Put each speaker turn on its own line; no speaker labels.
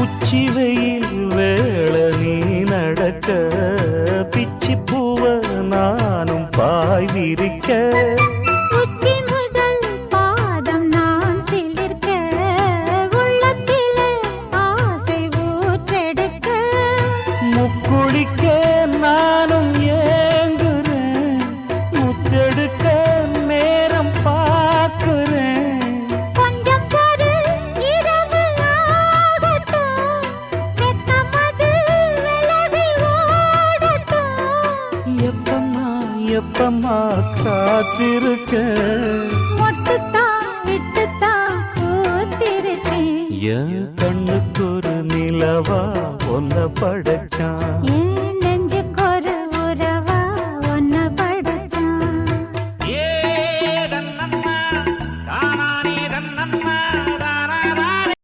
உச்சி வெயில் வேள நீ நடக்க பிச்சி பூவ நானும் பாய் எப்பம்மா காத்திருக்க? என் கண்ணுக்கு ஒரு நிலவா ஒன்ன படைச்சான்.